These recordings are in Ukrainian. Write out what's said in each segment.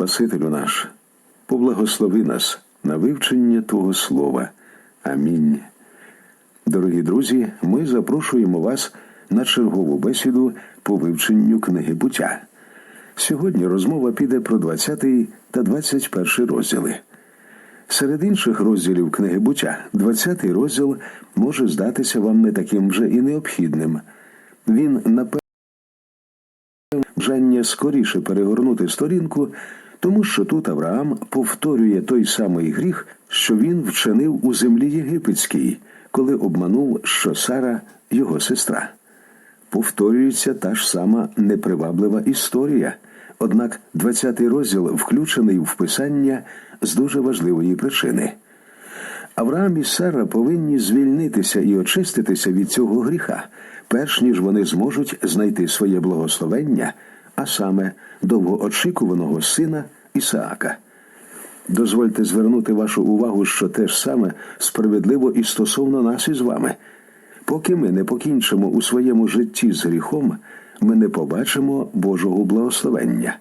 Спасителю наш, поблагослови нас на вивчення Твого Слова. Амінь. Дорогі друзі, ми запрошуємо вас на чергову бесіду по вивченню книги буття. Сьогодні розмова піде про 20 та 21 розділи. Серед інших розділів книги буття 20 розділ може здатися вам не таким вже і необхідним. Він напевно бажання скоріше перегорнути сторінку, тому що тут Авраам повторює той самий гріх, що він вчинив у землі єгипетській, коли обманув, що Сара його сестра. Повторюється та ж сама неприваблива історія. Однак 20-й розділ включений в писання з дуже важливої причини. Авраам і Сара повинні звільнитися і очиститися від цього гріха, перш ніж вони зможуть знайти своє благословення, а саме довгоочікуваного сина Ісаака. Дозвольте звернути вашу увагу, що те ж саме справедливо і стосовно нас із вами. Поки ми не покінчимо у своєму житті з гріхом, ми не побачимо Божого благословення.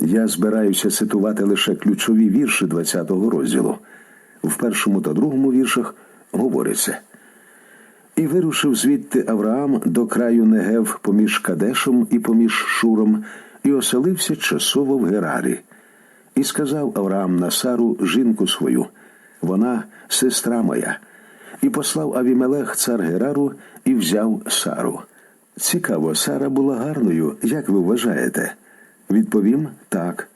Я збираюся цитувати лише ключові вірші 20-го розділу. В першому та другому віршах говориться. І вирушив звідти Авраам до краю Негев поміж Кадешем і поміж Шуром, і оселився часово в Герарі. І сказав Авраам на Сару жінку свою, вона сестра моя, і послав Авімелех цар Герару і взяв Сару. Цікаво, Сара була гарною, як ви вважаєте? Відповім так.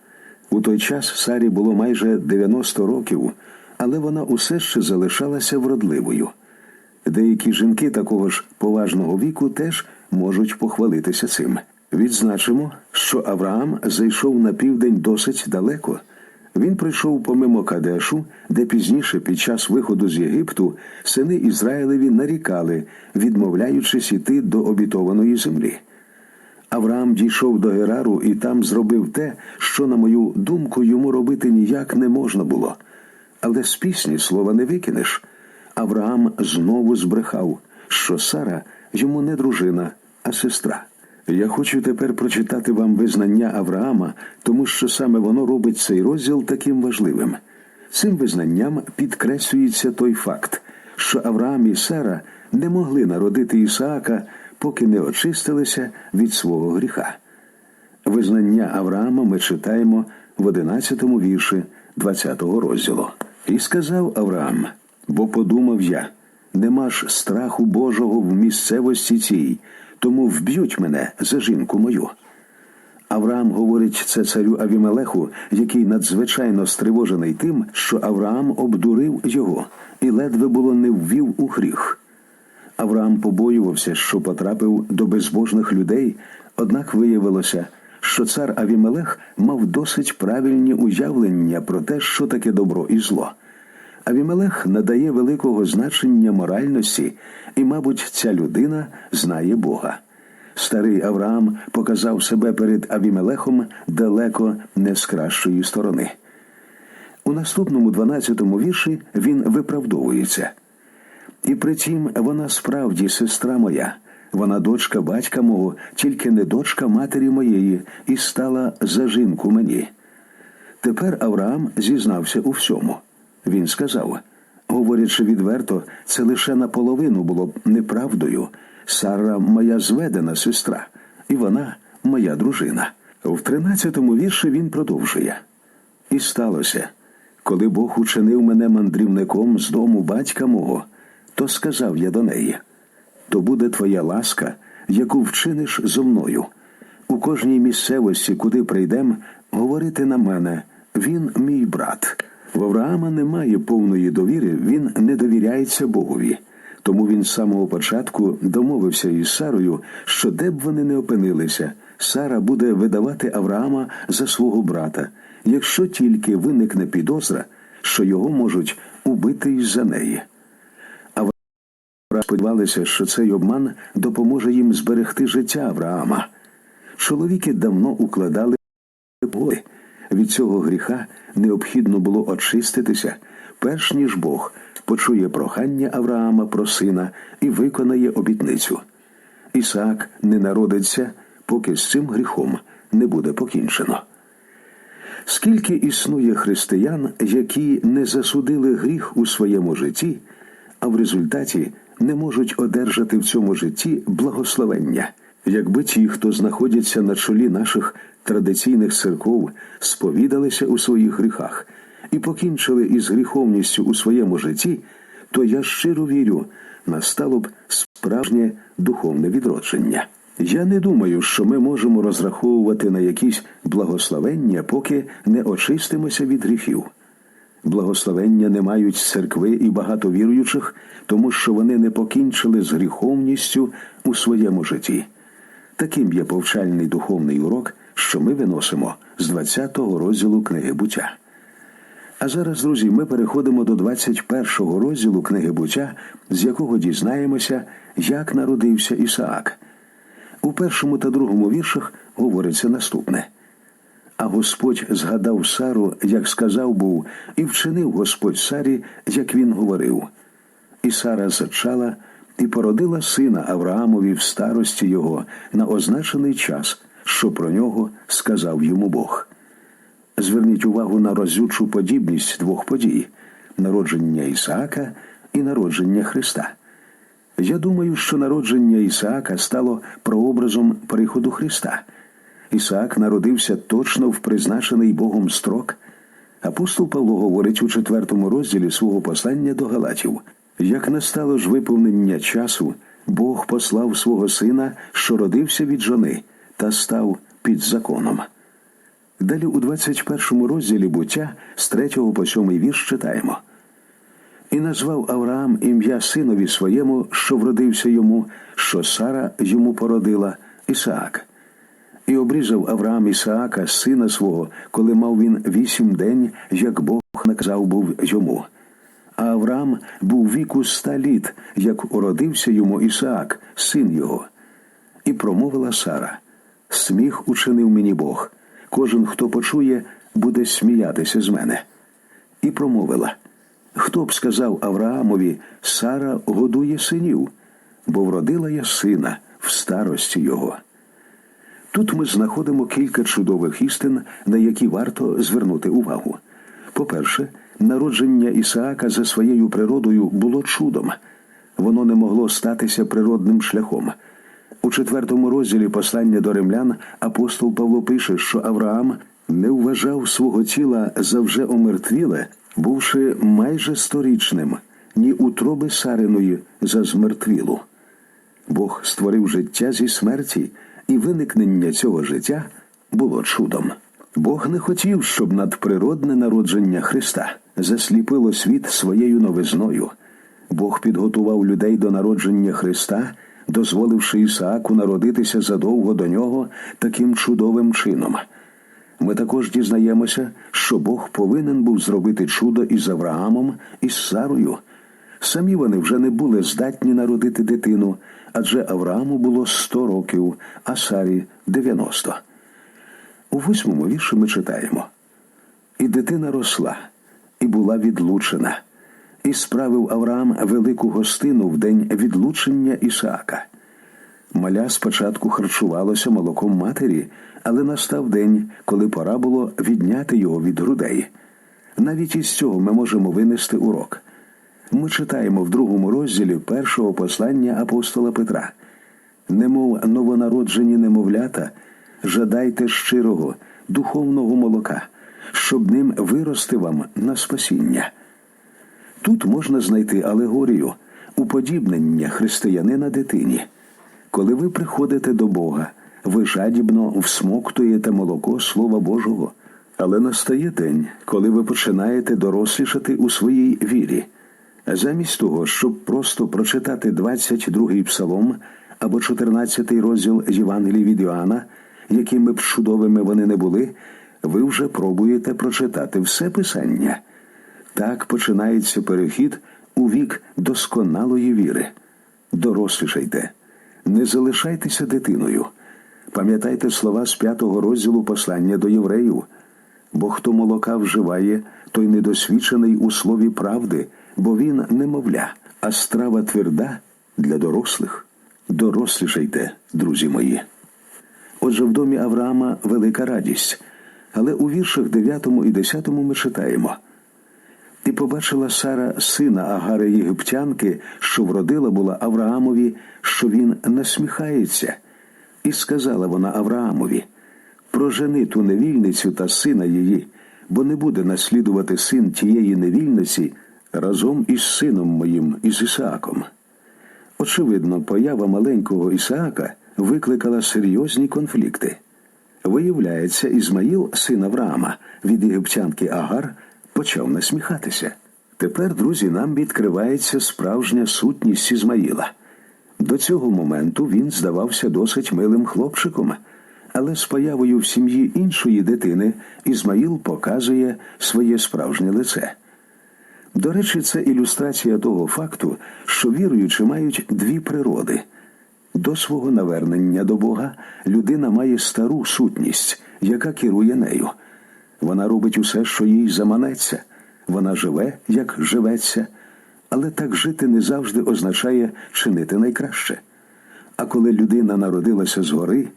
У той час Сарі було майже 90 років, але вона усе ще залишалася вродливою. Деякі жінки такого ж поважного віку теж можуть похвалитися цим. Відзначимо, що Авраам зайшов на південь досить далеко. Він прийшов помимо Кадешу, де пізніше, під час виходу з Єгипту, сини Ізраїлеві нарікали, відмовляючись іти до обітованої землі. Авраам дійшов до Герару і там зробив те, що, на мою думку, йому робити ніяк не можна було. Але з пісні слова не викинеш. Авраам знову збрехав, що Сара йому не дружина, а сестра. Я хочу тепер прочитати вам визнання Авраама, тому що саме воно робить цей розділ таким важливим. Цим визнанням підкреслюється той факт, що Авраам і Сара не могли народити Ісаака, поки не очистилися від свого гріха. Визнання Авраама ми читаємо в 11 вірші 20-го розділу. І сказав Авраам, бо подумав я, нема ж страху Божого в місцевості цій, тому вб'ють мене за жінку мою. Авраам говорить це царю Авімелеху, який надзвичайно стривожений тим, що Авраам обдурив його і ледве було не ввів у гріх. Авраам побоювався, що потрапив до безбожних людей, однак виявилося, що цар Авімелех мав досить правильні уявлення про те, що таке добро і зло. Авімелех надає великого значення моральності, і, мабуть, ця людина знає Бога. Старий Авраам показав себе перед Авімелехом далеко не з кращої сторони. У наступному 12-му вірші він виправдовується. І притім вона справді сестра моя, вона дочка батька мого, тільки не дочка матері моєї, і стала за жінку мені. Тепер Авраам зізнався у всьому. Він сказав, говорячи відверто, це лише наполовину було б неправдою. Сара моя зведена сестра, і вона моя дружина. В тринадцятому вірші він продовжує. І сталося, коли Бог учинив мене мандрівником з дому батька мого, то сказав я до неї: то буде твоя ласка, яку вчиниш зо мною. У кожній місцевості, куди прийдем, говорити на мене, він мій брат. В Авраама немає повної довіри, він не довіряється Богові. Тому він з самого початку домовився із Сарою, що де б вони не опинилися, Сара буде видавати Авраама за свого брата, якщо тільки виникне підозра, що його можуть убити із-за неї. Авраам сподівалися, що цей обман допоможе їм зберегти життя Авраама. Чоловіки давно укладали. Від цього гріха необхідно було очиститися, перш ніж Бог почує прохання Авраама про сина і виконає обітницю. Ісаак не народиться, поки з цим гріхом не буде покінчено. Скільки існує християн, які не засудили гріх у своєму житті, а в результаті не можуть одержати в цьому житті благословення, якби ті, хто знаходяться на чолі наших традиційних церков, сповідалися у своїх гріхах і покінчили із гріховністю у своєму житті, то я щиро вірю, настало б справжнє духовне відродження. Я не думаю, що ми можемо розраховувати на якісь благословення, поки не очистимося від гріхів. Благословення не мають церкви і багато віруючих, тому що вони не покінчили з гріховністю у своєму житті. Таким є повчальний духовний урок, що ми виносимо з 20-го розділу книги буття. А зараз, друзі, ми переходимо до 21-го розділу книги буття, з якого дізнаємося, як народився Ісаак. У першому та другому віршах говориться наступне. А Господь згадав Сару, як сказав був, і вчинив Господь Сарі, як він говорив. І Сара зачала і породила сина Авраамові в старості його на означений час, що про нього сказав йому Бог. Зверніть увагу на розючу подібність двох подій народження Ісаака і народження Христа. Я думаю, що народження Ісаака стало прообразом приходу Христа. Ісаак народився точно в призначений Богом строк. Апостол Павло говорить у четвертому розділі свого послання до Галатів: як настало ж виповнення часу, Бог послав свого сина, що родився від жони, та став під законом. Далі у 21 розділі буття з 3 по 7 вірш читаємо. І назвав Авраам ім'я синові своєму, що вродився йому, що Сара йому породила Ісаак. І обрізав Авраам Ісаака, сина свого, коли мав він вісім день, як Бог наказав був йому. А Авраам був віку ста літ, як уродився йому Ісаак, син його. І промовила Сара: Сміх учинив мені Бог. Кожен, хто почує, буде сміятися з мене. І промовила: Хто б сказав Авраамові, Сара годує синів, бо вродила я сина в старості його. Тут ми знаходимо кілька чудових істин, на які варто звернути увагу. По-перше, народження Ісаака за своєю природою було чудом, воно не могло статися природним шляхом. У четвертому розділі послання до римлян апостол Павло пише, що Авраам не вважав свого тіла за вже омертвіле, бувши майже сторічним, ні утроби Сариної за змертвілу. Бог створив життя зі смерті, і виникнення цього життя було чудом. Бог не хотів, щоб надприродне народження Христа засліпило світ своєю новизною. Бог підготував людей до народження Христа, дозволивши Ісааку народитися задовго до нього таким чудовим чином. Ми також дізнаємося, що Бог повинен був зробити чудо із Авраамом і з Сарою. Самі вони вже не були здатні народити дитину, адже Аврааму було 100 років, а Сарі 90. У восьмому вірші ми читаємо: І дитина росла, і була відлучена, і справив Авраам велику гостину в день відлучення Ісаака. Маля спочатку харчувалося молоком матері, але настав день, коли пора було відняти його від грудей. Навіть із цього ми можемо винести урок. Ми читаємо в другому розділі першого послання апостола Петра. Немов новонароджені немовлята, жадайте щирого, духовного молока, щоб ним вирости вам на спасіння. Тут можна знайти алегорію, уподібнення християнина дитині. Коли ви приходите до Бога, ви жадібно всмоктуєте молоко Слова Божого, але настає день, коли ви починаєте дорослішати у своїй вірі. Замість того, щоб просто прочитати 22-й псалом або 14-й розділ Євангелії від Іоанна, якими б чудовими вони не були, ви вже пробуєте прочитати все писання. Так починається перехід у вік досконалої віри. Дорослішайте, не залишайтеся дитиною. Пам'ятайте слова з п'ятого розділу послання до євреїв. Бо хто молока вживає, той недосвідчений у слові правди, бо він немовля, а страва тверда для дорослих. Дорослішайте, друзі мої. Отже, в домі Авраама велика радість. Але у віршах 9 і 10 ми читаємо. І побачила Сара сина Агари Єгиптянки, що вродила була Авраамові, що він насміхається. І сказала вона Авраамові: прожени ту невільницю та сина її, бо не буде наслідувати син тієї невільниці разом із сином моїм, із Ісааком. Очевидно, поява маленького Ісаака викликала серйозні конфлікти. Виявляється, Ізмаїл, син Авраама, від єгиптянки Агар, почав насміхатися. Тепер, друзі, нам відкривається справжня сутність Ізмаїла. До цього моменту він здавався досить милим хлопчиком, але з появою в сім'ї іншої дитини Ізмаїл показує своє справжнє лице. До речі, це ілюстрація того факту, що віруючі мають дві природи. До свого навернення до Бога людина має стару сутність, яка керує нею. Вона робить усе, що їй заманеться, вона живе, як живеться, але так жити не завжди означає чинити найкраще. А коли людина народилася згори,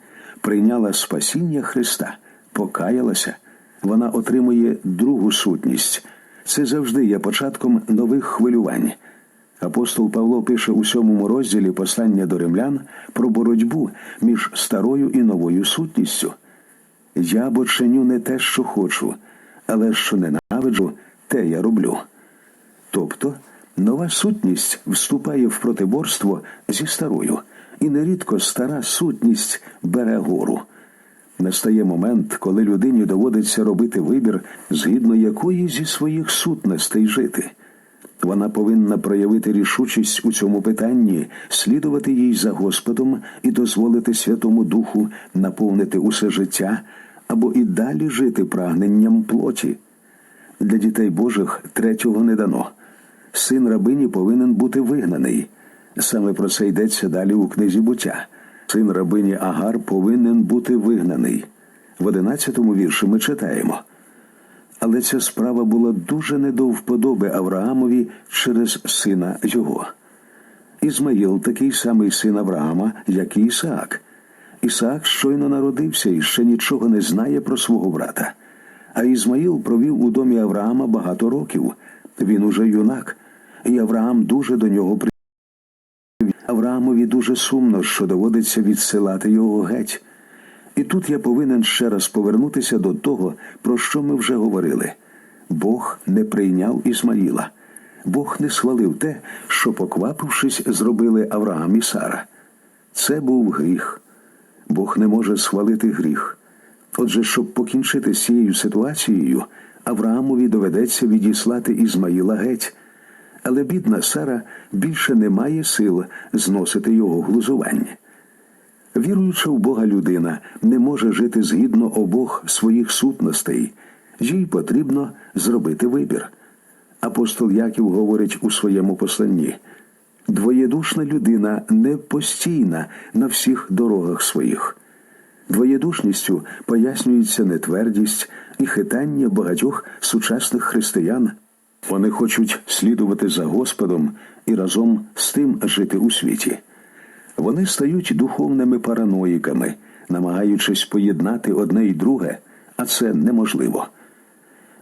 прийняла спасіння Христа, покаялася, вона отримує другу сутність. Це завжди є початком нових хвилювань. Апостол Павло пише у сьомому розділі послання до римлян про боротьбу між старою і новою сутністю. Я бо чиню не те, що хочу, але що ненавиджу, те я роблю. Тобто нова сутність вступає в протиборство зі старою, і нерідко стара сутність бере гору. Настає момент, коли людині доводиться робити вибір, згідно якої зі своїх сутностей жити. Вона повинна проявити рішучість у цьому питанні, слідувати їй за Господом і дозволити Святому Духу наповнити усе життя або і далі жити прагненням плоті. Для дітей Божих третього не дано. Син рабині повинен бути вигнаний. Саме про це йдеться далі у книзі буття. Син рабині Агар повинен бути вигнаний. В одинадцятому вірші ми читаємо. Але ця справа була дуже не до вподоби Авраамові через сина його. Ізмаїл такий самий син Авраама, як і Ісаак. Ісаак щойно народився і ще нічого не знає про свого брата. А Ізмаїл провів у домі Авраама багато років. Він уже юнак, і Авраам дуже до нього при. Авраамові дуже сумно, що доводиться відсилати його геть. І тут я повинен ще раз повернутися до того, про що ми вже говорили. Бог не прийняв Ісмаїла. Бог не схвалив те, що, поквапившись, зробили Авраам і Сара. Це був гріх. Бог не може схвалити гріх. Отже, щоб покінчити з цією ситуацією, Авраамові доведеться відіслати Ізмаїла геть. Але бідна Сара більше не має сил зносити його глузування. Віруюча в Бога людина не може жити згідно обох своїх сутностей, їй потрібно зробити вибір. Апостол Яків говорить у своєму посланні двоєдушна людина не постійна на всіх дорогах своїх. Двоєдушністю пояснюється нетвердість і хитання багатьох сучасних християн. Вони хочуть слідувати за Господом і разом з тим жити у світі. Вони стають духовними параноїками, намагаючись поєднати одне і друге, а це неможливо.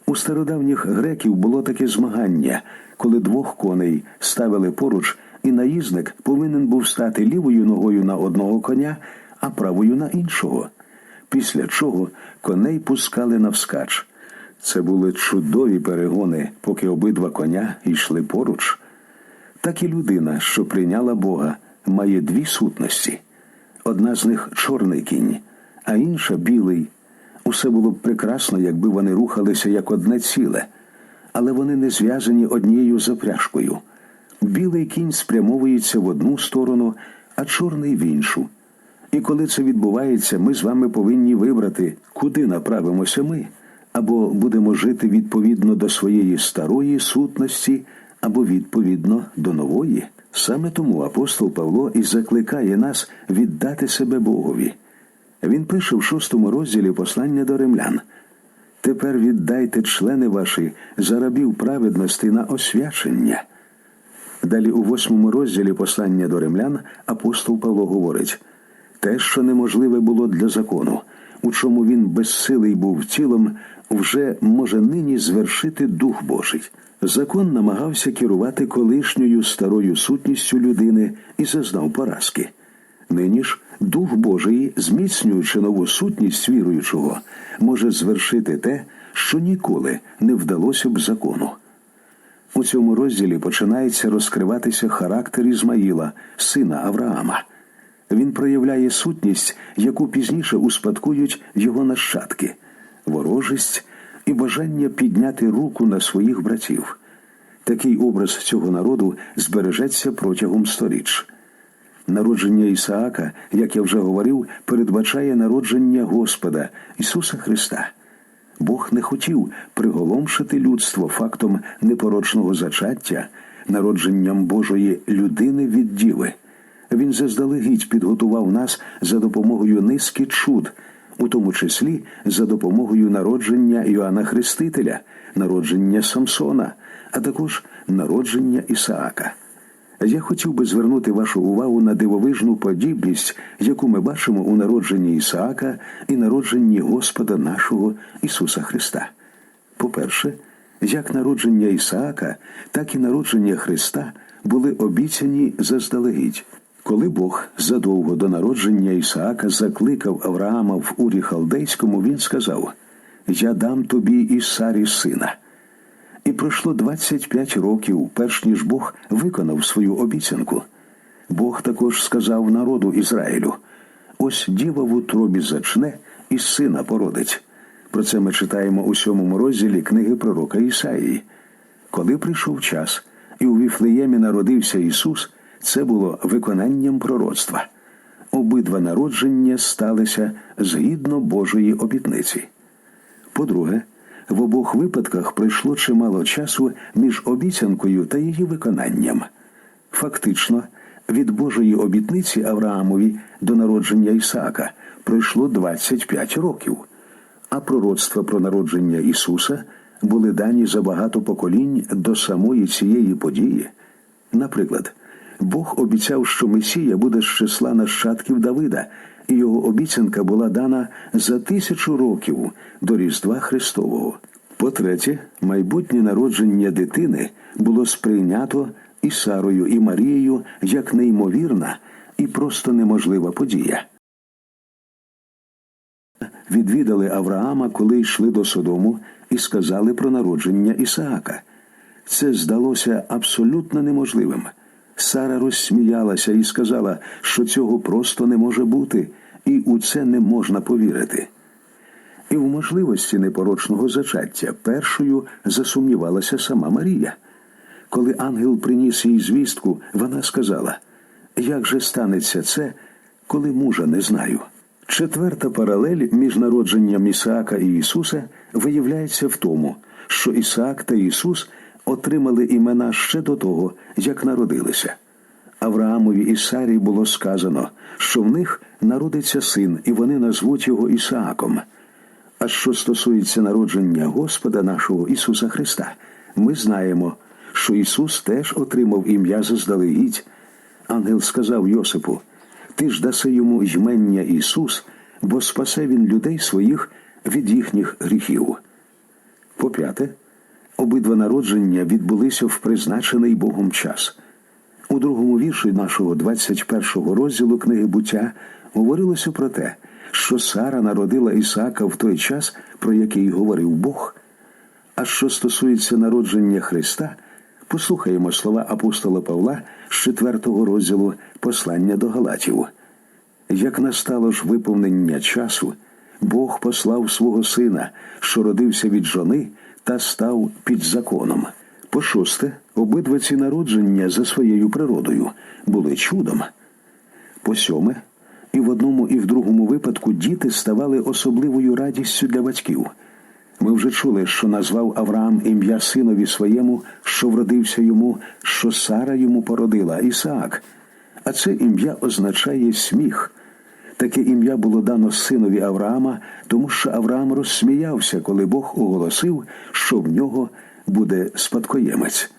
У стародавніх греків було таке змагання, коли двох коней ставили поруч, і наїзник повинен був стати лівою ногою на одного коня, а правою на іншого. Після чого коней пускали навскач. Це були чудові перегони, поки обидва коня йшли поруч. Так і людина, що прийняла Бога, має дві сутності. Одна з них чорний кінь, а інша білий. Усе було б прекрасно, якби вони рухалися як одне ціле, але вони не зв'язані однією запряжкою. Білий кінь спрямовується в одну сторону, а чорний в іншу. І коли це відбувається, ми з вами повинні вибрати, куди направимося ми, або будемо жити відповідно до своєї старої сутності, або відповідно до нової. Саме тому апостол Павло і закликає нас віддати себе Богові. Він пише в шостому розділі послання до римлян. Тепер віддайте члени ваші за рабів праведності на освячення. Далі у восьмому розділі послання до римлян апостол Павло говорить те, що неможливе було для закону, у чому він безсилий був тілом, вже може нині звершити Дух Божий. Закон намагався керувати колишньою старою сутністю людини і зазнав поразки. Нині ж Дух Божий, зміцнюючи нову сутність віруючого, може звершити те, що ніколи не вдалося б закону. У цьому розділі починається розкриватися характер Ізмаїла, сина Авраама. Він проявляє сутність, яку пізніше успадкують його нащадки, ворожість і бажання підняти руку на своїх братів. Такий образ цього народу збережеться протягом сторіч. Народження Ісаака, як я вже говорив, передбачає народження Господа Ісуса Христа. Бог не хотів приголомшити людство фактом непорочного зачаття, народженням Божої людини від діви. Він заздалегідь підготував нас за допомогою низки чуд, у тому числі за допомогою народження Іоанна Хрестителя, народження Самсона, а також народження Ісаака. Я хотів би звернути вашу увагу на дивовижну подібність, яку ми бачимо у народженні Ісаака і народженні Господа нашого Ісуса Христа. По-перше, як народження Ісаака, так і народження Христа були обіцяні заздалегідь. Коли Бог задовго до народження Ісаака закликав Авраама в Урі Халдейському, він сказав: Я дам тобі і Сарі сина. І пройшло 25 років, перш ніж Бог виконав свою обіцянку. Бог також сказав народу Ізраїлю: ось діва в утробі зачне і сина породить. Про це ми читаємо у сьомому розділі книги пророка Ісаїї. Коли прийшов час, і у Віфлеємі народився Ісус, це було виконанням пророцтва. Обидва народження сталися згідно Божої обітниці. По-друге, в обох випадках пройшло чимало часу між обіцянкою та її виконанням. Фактично, від Божої обітниці Авраамові до народження Ісаака пройшло 25 років, а пророцтва про народження Ісуса були дані за багато поколінь до самої цієї події. Наприклад, Бог обіцяв, що Месія буде з числа нащадків Давида, і його обіцянка була дана за тисячу років до Різдва Христового. По-третє, майбутнє народження дитини було сприйнято і Сарою, і Марією як неймовірна і просто неможлива подія. Відвідали Авраама, коли йшли до Содому, і сказали про народження Ісаака. Це здалося абсолютно неможливим. Сара розсміялася і сказала, що цього просто не може бути, і у це не можна повірити. І в можливості непорочного зачаття першою засумнівалася сама Марія. Коли ангел приніс їй звістку, вона сказала: Як же станеться це, коли мужа не знаю? Четверта паралель між народженням Ісаака і Ісуса виявляється в тому, що Ісаак та Ісус отримали імена ще до того, як народилися. Авраамові і Сарі було сказано, що в них народиться син, і вони назвуть його Ісааком. А що стосується народження Господа нашого Ісуса Христа, ми знаємо, що Ісус теж отримав ім'я заздалегідь. Ангел сказав Йосипу: Ти ж даси йому ймення Ісус, бо спасе він людей своїх від їхніх гріхів. По п'яте, обидва народження відбулися в призначений Богом час. У другому вірші нашого 21-го розділу книги буття говорилося про те, що Сара народила Ісаака в той час, про який говорив Бог. А що стосується народження Христа, послухаємо слова апостола Павла з 4 розділу послання до Галатів. Як настало ж виповнення часу, Бог послав свого сина, що родився від жони та став під законом. По шосте, обидва ці народження за своєю природою були чудом. По сьоме, і в одному, і в другому випадку діти ставали особливою радістю для батьків. Ми вже чули, що назвав Авраам ім'я синові своєму, що вродився йому, що Сара йому породила Ісаак. А це ім'я означає сміх. Таке ім'я було дано синові Авраама, тому що Авраам розсміявся, коли Бог оголосив, що в нього буде спадкоємець.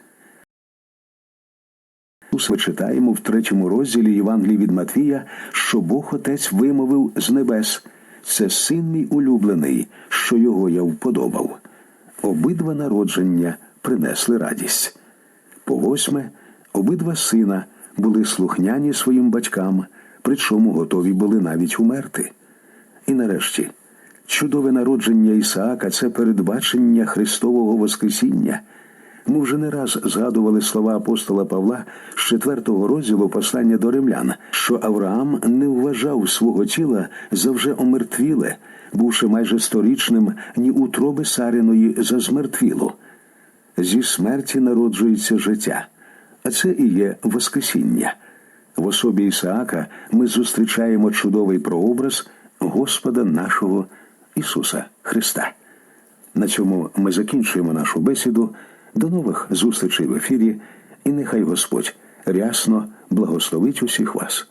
Ми читаємо в третьому розділі Євангелії від Матвія, що Бог Отець вимовив з небес це син мій улюблений, що його я вподобав. Обидва народження принесли радість. По восьме, обидва сина були слухняні своїм батькам, причому готові були навіть умерти. І нарешті, чудове народження Ісаака це передбачення Христового Воскресіння. Ми вже не раз згадували слова апостола Павла з четвертого розділу послання до римлян, що Авраам не вважав свого тіла за вже омертвіле, бувши майже сторічним ні утроби Сариної за змертвілу. Зі смерті народжується життя, а це і є Воскресіння. В особі Ісаака ми зустрічаємо чудовий прообраз Господа нашого Ісуса Христа. На цьому ми закінчуємо нашу бесіду. До нових зустрічей в ефірі, і нехай Господь рясно благословить усіх вас.